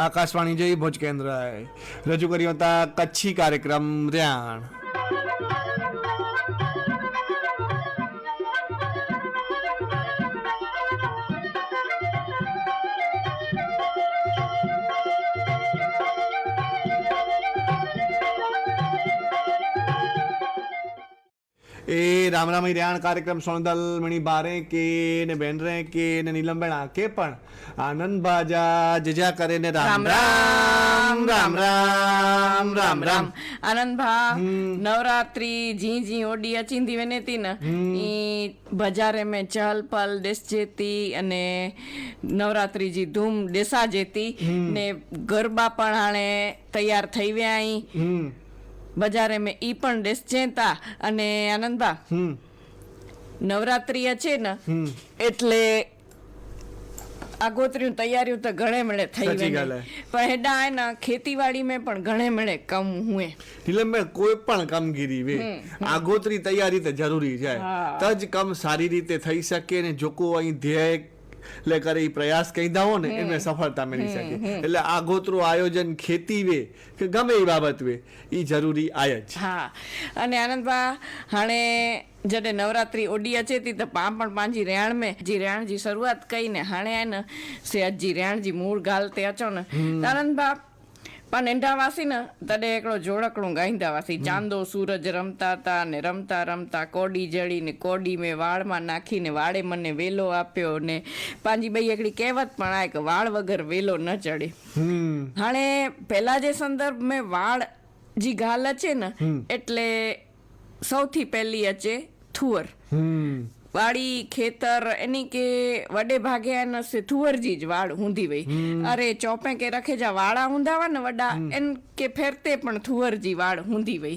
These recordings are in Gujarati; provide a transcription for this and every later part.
આકાશવાણી જઈ ભુજ કેન્દ્ર રજૂ કર્યો હતા કચ્છી કાર્યક્રમ ર્યાણ. એ રામ રામ રિયાણ કાર્યક્રમ સોનદલ મણી બારે કે ને બેન રે કે ને નીલમબેન આકે પણ આનંદ બાજા જજા કરે ને રામ રામ રામ રામ રામ રામ આનંદ ભા નવરાત્રી જી જી ઓડી અચિંધી વેનેતી ને. ઈ બજારે મે ચહલ પલ દેશ જેતી અને નવરાત્રી જી ધૂમ દેસા જેતી ને ગરબા પણ હાણે તૈયાર થઈ વ્યા અહીં બજારે મેં ઈ પણ ડ્રેસ જેતા અને આનંદબા નવરાત્રી છે ને એટલે આગોતરીયું તૈયારીયું તો ઘણે મળે થઈ હે. પણ હેડા હે ને ખેતીવાડી મેં પણ ઘણે મળે કમ હુએ. નીલમબેન કોઈ પણ કામગીરી વે આગોતરી તૈયારી તો જરૂરી છે. તજ કામ સારી રીતે થઈ શકે ને જોકો અહીં ધ્યેય એટલે એ પ્રયાસ કહી દાવો ને એને સફળતા મળી શકે. એટલે આગોતરું આયોજન ખેતી વે કે ગમે એ બાબત વે એ જરૂરી આય જ. હા. અને આનંદભા હાણે જડે નવરાત્રી ઓડી અચેતી તો પા પણ પાંજી રેણ મેં જી રેણજી શરૂઆત કહીને હાણે આને સે રેણજી મૂળ ગાલતે અચો ને આનંદભા પાનેંઢા વાસી ને તડે એકલો જોડકણું ગાંધા વાસી ચાંદો સૂરજ રમતા તા ને રમતા રમતા કોડી જડી ને કોડી મેં વાળમાં નાખીને વાળે મને વેલો આપ્યો ને પાંજી બાઈ એકડી કહેવત પણ આ કે વાળ વગર વેલો ન ચડે. હાણે પહેલા જે સંદર્ભ મેં વાળ જી ગાલ છે ને એટલે સૌથી પહેલી અચે થુઅર વાડી ખેતર એની કે વડે ભાગે એને સે થુવરજી જ વાળ ઊંધી વઈ. અરે ચોપે કે રખે જા વાળા ઊંધાવા ને વડા એન કે ફેરતે પણ થુવરજી વાળ ઊંધી વઈ.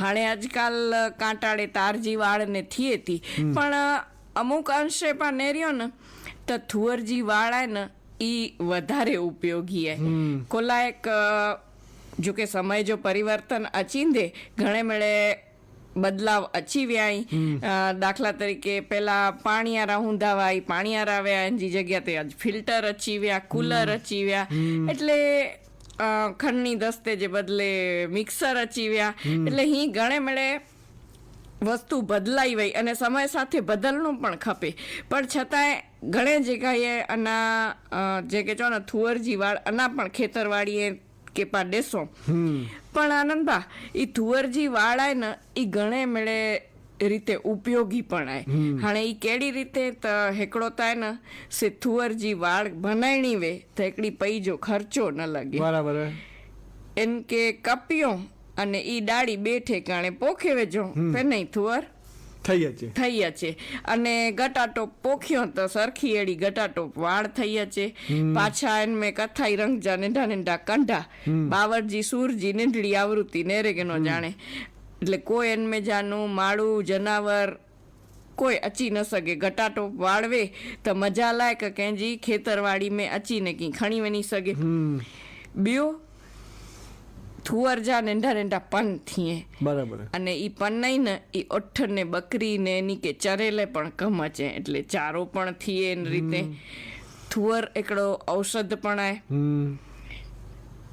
હાણે આજકાલ કાંટાળે તારજી વાળ ને થઈએ તી. પણ અમુક અંશે પણ નેર્યો ને તો થુવરજી વાળા ને ઈ વધારે ઉપયોગી હે કોલા એક જો કે સમય જો પરિવર્તન અચીંદે ઘણે મેળે બદલાવ અચી વ્યાય દાખલા તરીકે પેલા પાણીયારા ઊંધાવાય પાણીયારા આવ્યા એની જગ્યા તે આજ ફિલ્ટર અચી વ્યા કુલર અચી વ્યા એટલે ખંડની દસ્તે જે બદલે મિક્સર અચી વ્યા એટલે હી ગણે મેળે વસ્તુ બદલાઈ વઈ અને સમય સાથે બદલનું પણ ખપે. પણ છતાંય ઘણે જગ્યાએ અના જે કે છો ને થુવરજી વાળ અના પણ ખેતરવાડીએ કે પાડેસો પણ આનંદભા એ ધુવરજી વાળાય ને એ ઘણે મેળે રીતે ઉપયોગી પણ આય હાણે એ કેડી રીતે હેકડો થાય ને સે થુવરજી વાળ બનાયણી વે તો એકડી પૈજો ખર્ચો ન લાગે. બરાબર એન કે કપિયો અને ઈ ડાળી બે ઠેકાણે પોખે વેજો પે નહીં થુવર થઈ છે થઈ છે અને ગટાટોપ પોખ્યો તો સરખી એડી ગટાટોપ વાળ થઈ છે પાછા એને મેં કથાઈ રંગ જા નેંડા નેંડા કંઢા બાવરજી સૂરજી નેંડળી આવૃત્તિ નેરેગનો જાણે. એટલે કોઈ એને મેં જાનું માળું જનાવર કોઈ અચી ન સકે ઘટાટો વાળવે તો મજા લાયક કેજી ખેતરવાડી મેં અચીને કી ખણી વની સકે બ્યો થુવર જા નંઢા નંઢા પન થીએ. બરાબર. અને એ પનઈ ને એ ઓઠ ને બકરી ને એની કે ચરેલે પણ કમચે. એટલે ચારો પણ થીએ એની રીતે. થુવર એકડો ઔષધ પણ આય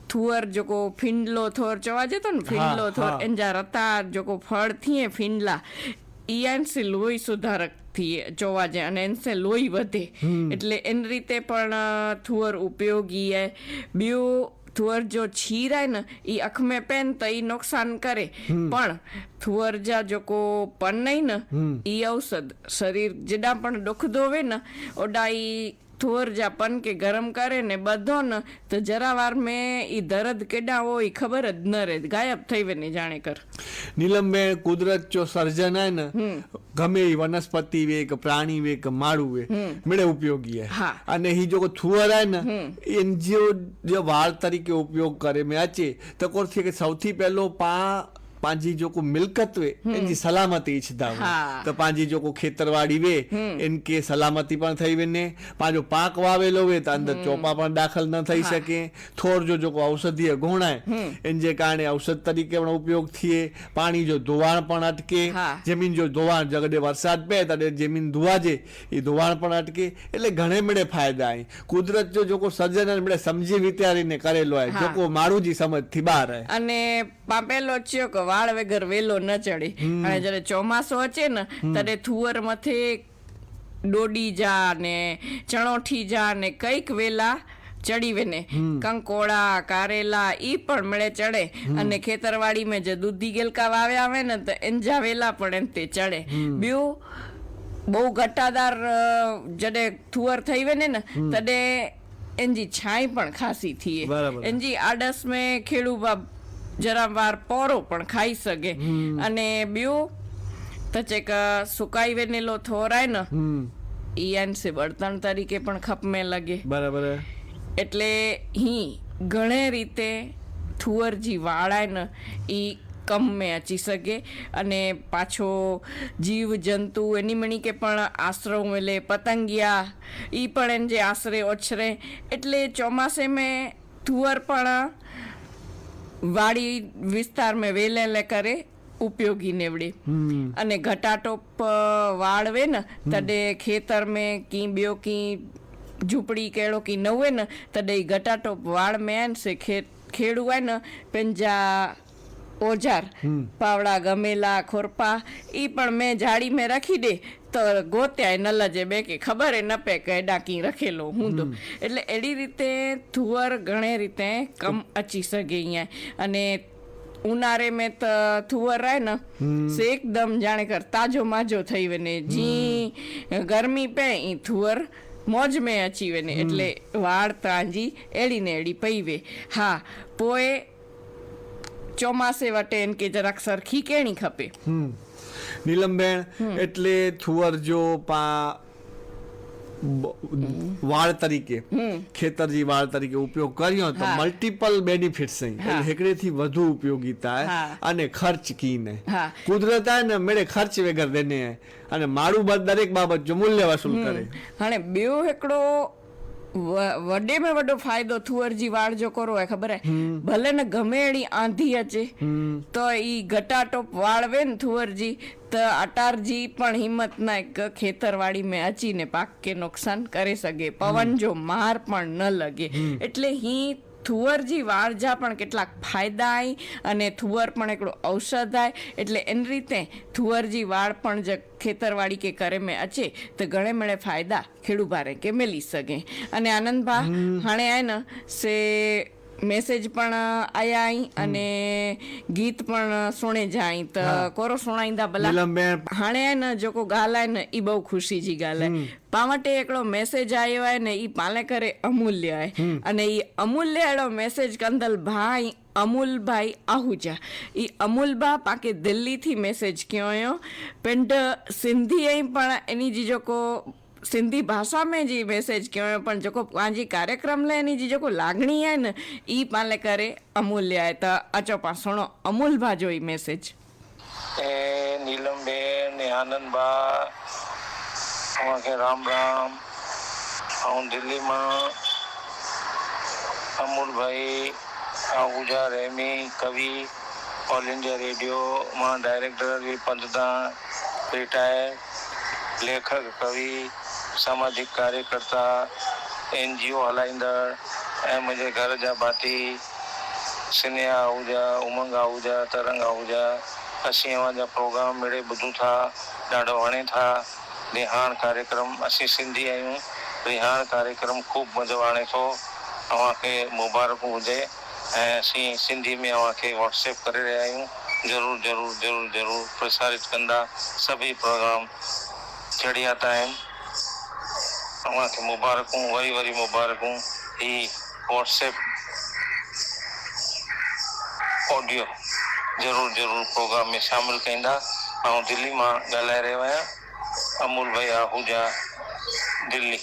થુવર જોકો ફિંડલો થોર ચવા જતો ને? ફિંડલો થોર એંજા રતા જોકો ફળ થીએ ફિંડલા. ઈયાનસી લોહી સુધારકથી જોવા જાય. અને એનસે લોહી વધે. એટલે એન રીતે પણ થુવર ઉપયોગી હે. બીઓ થુવર જો છીરાય ને એ અખ મેં પહેન તો એ નુકસાન કરે. પણ થુવર જા જો કો પન નહીં ને એ ઔષધ શરીર જેડા પણ દુઃખ ધોવે ને ઓડા એ ધોરજા પનકે ગરમ કરે ને બધો ને તો જરાવાર મેં એ દરદ કેડા હોય ખબર જ ન રહે. ગાયબ થઈ વે નહીં જાણે કર નીલમબેન કુદરત જો સર્જન હે ને ગમે એ વનસ્પતિ વે કે પ્રાણી વે કે માળું વે મેળે ઉપયોગી હે. અને હી જો થુઅર હે ને એન જે વાળ તરીકે ઉપયોગ કરે મેં આચે તો કોર કે સૌથી પહેલો પા પાંजी जो को मिल्कत वे સલામતી सलामती इच्छदा हाँ। પાંજી जो ખેતરવાડી વે इनके સલામતી પણ થઈ વે ને. પાંજો પાક વાવેલો વે તો અંદર ચોપા પણ દાખલ ન થઈ શકે. થોર જો જો ઔષધીય ગુણાય. એનજે કારણે ઔષધ તરીકે પણ ઉપયોગ થઈએ પાણી જો ધોવાણ પણ અટકે. જમીન જો ધોવાણ જગડે વરસાદ પે ત્યારે જમીન ધોવાજે એ ધોવાણ પણ અટકે. એટલે ઘણે મળે ફાયદા અહીં કુદરત જો જોકો સર્જન મળે સમજી વિચારીને કરેલો હોય જોકો મારું જ સમજથી બહાર અને પાપેલો છે વાળ વગર વેલો ન ચડે. અને જ્યારે ચોમાસું અચે ને ત્યારે થુવર મથે ડોડી જા ને ચણોઠી જા ને કંઈક વેલા ચડી વેને કંકોડા કારેલા ઈ પણ મળે ચડે. અને ખેતરવાડી મેં જે દૂધી ગેલકા વાવ્યા આવે ને તો એંજા વેલા પણ એમ તે ચડે. બીજું બહુ ઘટાદાર જડે થુવર થઈ વેને ને તડે એનજી છાંય પણ ખાસી થઈએ. એનજી આડસ મેં ખેડૂબા જરા વાર પોરો પણ ખાઈ શકે. અને બ્યો તો ચેક સુકાઈ વેનેલો થોરાય ને ઈ આનસે બળતણ તરીકે પણ ખપ મેં લગે. બરાબર એટલે હી ઘણે રીતે થુવરજી વાળાય ને ઈ કમ મેં અચી શકે. અને પાછો જીવ જંતુ એની મણી કે પણ આશરો મેલે પતંગિયા ઈ પણ એને જે આશરે ઓછરે. એટલે ચોમાસે મેં થુવર પણ વાડી વિસ્તાર મેં વેલે લે કરે ઉપયોગી નીવડે હમ અને ઘટાટોપ અ, વાળવે ને તડે ખેતર में की ॿियो की झूपड़ी कहिड़ो की न हुए न तॾहिं ई घटाटोप वाड़ में आहिनि से खे खेड़ू आहे न पंहिंजा ઓજાર પાવડા ગમેલા ખોરપા એ પણ મેં જાળી મેં રાખી દે તો ગોત્યાય ન લજે બે કે ખબર એ ન પે કે ડાકી રખેલો હું તો. એટલે એડી રીતે થુવર ઘણે રીતે કમ અચી શકે અહીંયા અને ઉનારે મેં તો થુવર રહે ને સે એકદમ જાણે કર તાજો માજો થઈ વને જી ગરમી પે ઈ થુવર મોજ મેં અચી વેને. એટલે વાળ તાંજી એડી ને એડી પૈવે. હા પોએ ચોમાસે વટે એમ કે જરાક સરખી કેણી ખપે. નીલમબેન એટલે થુવરજો પા વાળ તરીકે ખેતરજી વાળ તરીકે ઉપયોગ કર્યો તો મલ્ટીપલ બેનિફિટ્સ હેકડેથી વધુ ઉપયોગીતા અને ખર્ચ કીને. કુદરતા ને મેળે ખર્ચ વગર દેને. અને મારું બાદ દરેક બાબત જો મૂલ્ય વસૂલ કરે. અને બે હેકડો વડેમાં વડો ફાયદો થુઅરજી વાળ જો કરો હોય ખબર હે? ભલે ને ગમે એની આંધી અચે તો ઈ ઘટાટોપ વાળવે ને થુઅરજી તો અટારજી પણ હિંમતના એક ખેતરવાળી મેં અચીને પાક કે નુકસાન કરી શકે. પવન જો માર પણ ન લગે. એટલે હી થુવરજી વાળજા પણ કેટલાક ફાયદા આય અને થુવર પણ એકડું ઔષધ આય. એટલે એની રીતે થુવરજી વાળ પણ જ ખેતરવાડી કે કરે મેં અચે તો ઘણે મળે ફાયદા ખેડૂભારે કે મેલી શકે. અને આનંદભા હાણે આય ને સે મેસેજ પણ આયા અને ગીત પણ સુણે જાય તો કોરો સુણાઈંદા ભલા. હાણે ને જોકો ગાલાય ને ઈ બહુ ખુશી જી ગાલાય પાવટે એકડો મેસેજ આયો હે ને ઈ પાલે કરે અમૂલ્ય હે અને ઈ અમૂલ્ય એડો મેસેજ કંદલ ભાઈ અમૂલભાઈ આહુજા. એ અમૂલબા પાકે દિલ્હીથી મેસેજ કયો પિંડ સિંધીએ પણ એની જીજો કો सिंधी भाषा में जी मैसेज कयो हुयो पण जेको पंहिंजी कार्यक्रम लाइ हिन जी जेको लाॻणी आहे न ई पाण लाइ करे अमूल्य आहे त अचो पाण सुहिणो अमूल भा जो ई मैसेज ए नीलम बेन आनंद भा तव्हांखे राम राम ऐं दिल्ली मां अमूल भाई ऐं पूजा रेमी कवि ऑल इंडिया रेडियो मां डायरेक्टर जे पद तां रिटायर लेखक कवि सामाजिक कार्यकर्ता एन जी ओ हलाईंदड़ ऐं मुंहिंजे घर जा भाती स्नेहा आहूजा, उमंग आहूजा, तरंग आहूजा, असीं अवां जा प्रोग्राम मिड़े ॿुधूं था, ॾाढो वणे था। रिहाण कार्यक्रम, असीं सिंधी आहियूं। रिहाण कार्यक्रम ख़ूब मज़ो आणे थो। अव्हांखे मुबारकूं हुजे। ऐं असीं सिंधी में अव्हांखे व्हाट्सएप करे रहिया आहियूं। ज़रूरु ज़रूरु ज़रूरु ज़रूरु प्रसारित कंदा। सभई प्रोग्राम चढ़ियाता आहिनि। अव्हांखे मुबारकूं वरी वरी मुबारकूं ही व्हाट्सएप ऑडियो ज़रूरु ज़रूरु प्रोग्राम में शामिलु कंदा ऐं दिल्ली मां ॻाल्हाए रहियो आहियां अमूल भाई आहूजा दिल्ली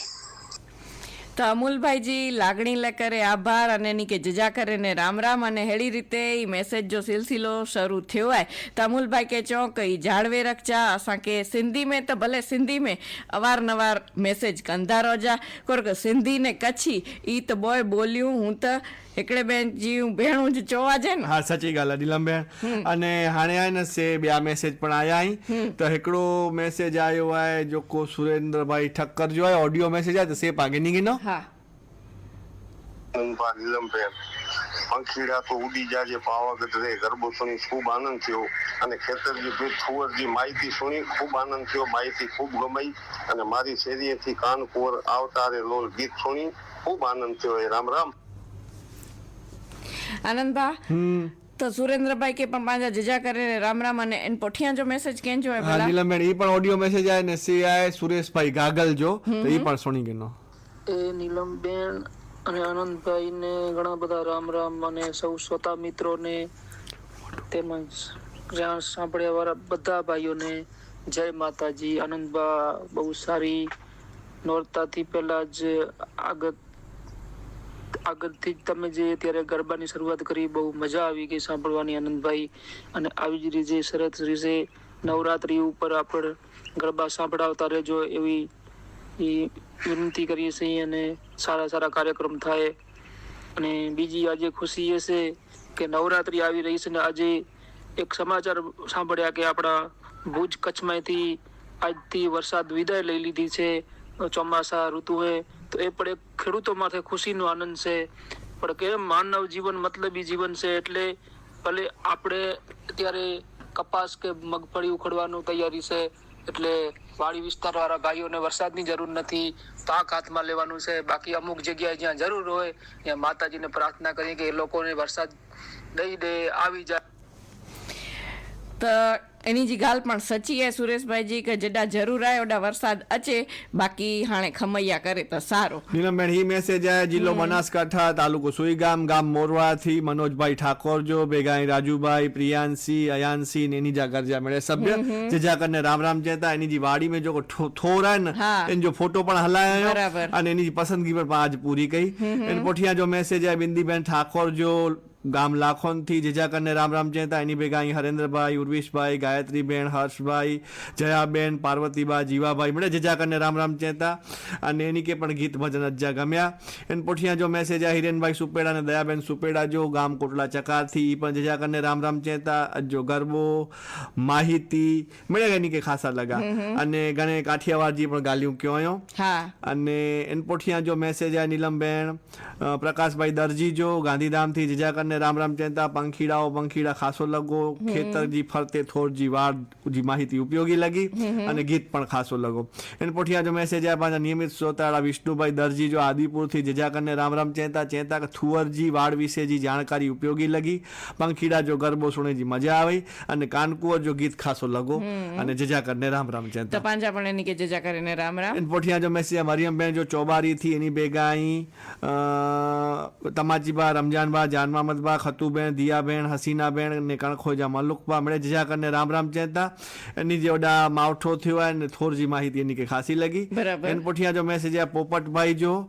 તો અમૂલભાઈજી, લાગણી કરે આભાર અને એની કે જજા કરે ને રામ રામ અને હેડી રીતે એ મેસેજ જો સિલસિલો શરૂ થયો હોય. તો અમૂલભાઈ કે ચોક એ જાળવે રખજા અસાંखे सिंधी में त भले सिंधी में અવારનવાર મેસેજ કંધા રોજા કોર સિંધી ને કચ્છી એ તો બોય બોલ્યું હું તો हूं त हिकिड़े ॿिए जूं भेणूं ज चवाजे न હા સાચી ॻाल्हि आहे नीलमबेन અને हाणे आहे न से ॿिया मैसेज पण आया आहिनि त हिकिड़ो मैसेज आयो आहे जेको सुरेंद्र भाई ठक्कर जो आहे ऑडियो मैसेज आहे त से पागेनी गिनो हा અંબા નીલમબેન પંખીડા તો ઉડી જાજે પાવાગઢ રે ગરબો સુણી ખૂબ આનંદ થયો અને ખેતરજી પીર થુવરજી માહિતી સુણી ખૂબ આનંદ થયો માહિતી ખૂબ ગમાઈ અને મારી શેરીએથી કાનપુર આવતારે લોલ ગીત સુણી ખૂબ આનંદ થયો એ રામ રામ આનંદભા તો સુરેન્દ્રભાઈ કે પણ પાંજા જજા કરીને રામ રામ અને એન પોઠિયા જો મેસેજ કેમ જો હા નીલમબેન એ પણ ઓડિયો મેસેજ આવે ને સી આવે સુરેશભાઈ ગાગલ જો તો એ પણ સુણી ગયો એ નીલમબેન અને આનંદભાઈને ઘણા બધા રામ રામ અને સૌ શ્રોતા મિત્રોને તેમજ જ્યાં સાંભળ્યા વાળા બધા ભાઈઓને જય માતાજી. આનંદબા બહુ સારી નોરતાથી પહેલા જ આગળ આગળથી જ તમે જે ત્યારે ગરબાની શરૂઆત કરી, બહુ મજા આવી ગઈ સાંભળવાની આનંદભાઈ. અને આવી જ રીતે સરસ રીતે નવરાત્રી ઉપર આપણે ગરબા સાંભળાવતા રહેજો એવી વિનંતી કરીએ છીએ અને સારા સારા કાર્યક્રમ થાય. અને બીજી આજે ખુશી એ છે કે નવરાત્રી આવી રહી છે ને આજે એક સમાચાર સાંભળ્યા કે આપણા ભુજ કચ્છમાંથી આજથી વરસાદ વિદાય લઈ લીધી છે. ચોમાસા ઋતુએ તો એ પણ એક ખેડૂતો માટે ખુશીનો આનંદ છે. પણ કે માનવ જીવન મતલબી જીવન છે એટલે ભલે આપણે અત્યારે કપાસ કે મગફળી ઉખડવાનું તૈયારી છે, એટલે વાડી વિસ્તાર વાળા ભાઈઓને વરસાદની જરૂર નથી તાક હાથમાં લેવાનું છે. બાકી અમુક જગ્યાએ જ્યાં જરૂર હોય, ત્યાં માતાજીને પ્રાર્થના કરીએ કે એ લોકોને વરસાદ દઈ દે, આવી જાય. તો એની જી ગાલ પણ સચી હે સુરેશભાઈજી કે જડા જરૂર આય ઓડા વરસાદ અચે બાકી હાણે ખમૈયા કરે તો સારો. નીલમબેન હી મેસેજ આય જિલ્લો બનાસકાંઠા તાલુકો સુઈગામ ગામ મોરવાથી મનોજભાઈ ઠાકોર જો ભેગા રાજુભાઈ પ્રિયાંશી અયાનસી ને એની જાગરજા મેળે સભ્ય જે જાગરને રામ રામ કહેતા એની જી વાડી મે જો થોરા ને એન જો ફોટો પણ હલાયો અને એની પસંદગી પણ આજ પૂરી કઈ એન પોઠિયા જો મેસેજ આય બિંદીબેન ઠાકોર જો ગામ લાખોનથી જેજાકરને રામ રામ ચેતા એની ભેગા અહીં હરેન્દ્રભાઈ ઉર્વિશભાઈ ગાયત્રીબેન હર્ષભાઈ જયાબેન પાર્વતીબા જીવાભાઈ મળે જેજાકરને રામ રામ ચેતા અને એની કે પણ ગીત ભજન અજ્જા ગમ્યા. એને પોઠિયા જો મેસેજ આ હિરેનભાઈ સુપેડા અને દયાબેન સુપેડા જો ગામ કોટલા ચકારથી એ પણ જેજાકરને રામ રામ ચેતા અજ્જો ગરબો માહિતી મળે એની કે ખાસા લગા. અને ગણે કાઠિયાવાડજી પણ ગાલ્યું કયો આયો. અને એન પોઠિયા જો મેસેજ આ નીલમબેન પ્રકાશભાઈ દરજી જો ગાંધીધામથી જીજા કરને રામ રામ ચેતા પંખીડાઓ પંખીડા ખાસો લગો ખેતરજી ફરતે થોડજી વાર જી માહિતી ઉપયોગી લગી અને ગીત પણ ખાસો લગો. એને પોઠિયા જો મેસેજ આ પાછા નિયમિત શ્રોતાળા વિષ્ણુભાઈ દરજી જો આદિપુરથી જજાકરને રામ રામ ચેતા ચેતા થુવરજી વાડ વિશે જી જાણકારી ઉપયોગી લગી. પંખીડા જો ગરબો સુણે જી મજા આવી અને કાનકુવર જો ગીત ખાસો લગો અને જજાકરને રામ રામ ચેતા પાંજા પણ એની કે જજાકરને રામ રામ. એને પોઠિયા જો મેસેજ મરિયમબેન જો ચોબારીથી એની અ, તમાચીબા રમજાનબા જાનમામદબા ખતુબેન દિયાબેન હસીનાબેન ને કણખોજા મલુકબા મળે જજા કરીને રામ રામ ચેતા. એની જે ઓડા માવઠો થયો અને થોરજી માહિતી એની કે ખાસી લગી. એન પોઠિયા જો મેસેજ આ પોપટભાઈ જો.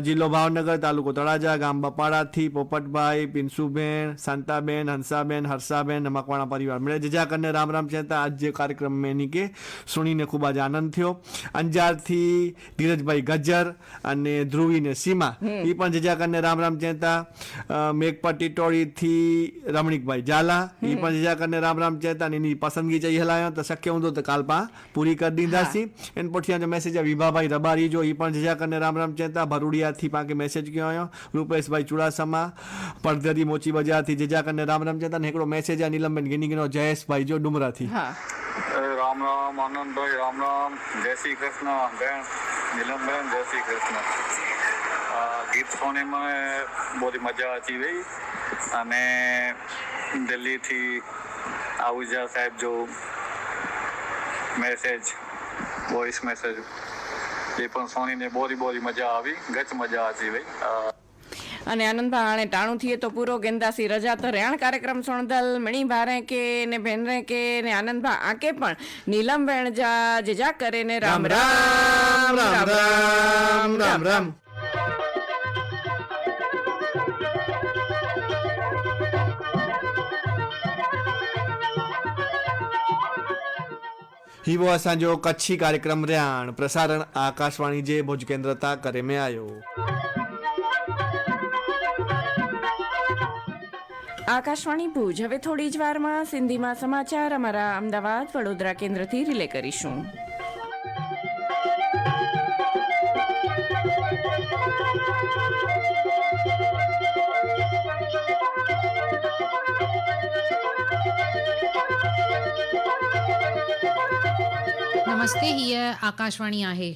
જિલ્લો ભાવનગર તાલુકો તળાજા ગામ બપાડાથી પોપટભાઈ પિન્સુબેન શાંતાબેન હંસાબેન હર્ષાબેન મકવાણા પરિવાર. મળે જજા કરીને રામ રામ ચેતા. આજ જે કાર્યક્રમ મેં એની કે સુણીને ખૂબ જ આનંદ થયો. અંજારથી ધીરજભાઈ ગજ્જર અને ધ્રુવી ને સીમા. એ પણ જજા કરીને રામ રામ ચેતા. અ, મેઘપટ્ટી ટોળીથી રમણીકભાઈ ઝાલા એ પણ જજા કરને રામ રામ ચેતા એની પસંદગી જઈ હલાયો તો શક્ય હું તો કાલપા પૂરી કરી દીધાસી એને પછી જો મેસેજ આ વિભાભાઈ રબારી જો એ પણ જજા કરને રામ રામ ચેતા ભરૂડિયાથી પાકે મેસેજ કયો આવ્યો રૂપેશભાઈ ચુડાસમા પડધરી મોચી બજારથી જજા કરને રામ રામ ચેતા ને એકડો મેસેજ આ નીલમબેન ગિનીગીનો જયેશભાઈ જો ડુમરાથી. રામ રામ આનંદભાઈ રામ રામ જય શ્રી કૃષ્ણ બેન નીલમબેન જય શ્રી કૃષ્ણ. ગીત સોને में બહુ મજા આવતી રહી અને દિલ્હીથી આહુજા સાહેબ જો મેસેજ વોઇસ મેસેજ એ પણ સોનીને બોરી બોરી મજા આવી, ગચ મજા આવતી રહી અને આનંદભા હાणे ટાણું થઈએ તો પૂરો ગેંદાસી રજા તો રેણ કાર્યક્રમ સોણદલ, મણી ભારે કે ને ભેનરે કે ને આનંદભા આકે પણ નીલમ વેણજા જેજા કરે ને રામ રામ રામ રામ રામ રામ. હિવો અસાંજો कच्छी कार्यक्रम રહ્યા प्रसारण आकाशवाणी जे ભુજ કેન્દ્ર તા કરે મેં આયો આકાશવાણી ભુજ હવે થોડી જ વારમાં સિંધીમાં સમાચાર. અમારા અમદાવાદ વડોદરા કેન્દ્રથી રિલે કરીશું. नमस्ते हीअ आकाशवाणी आहे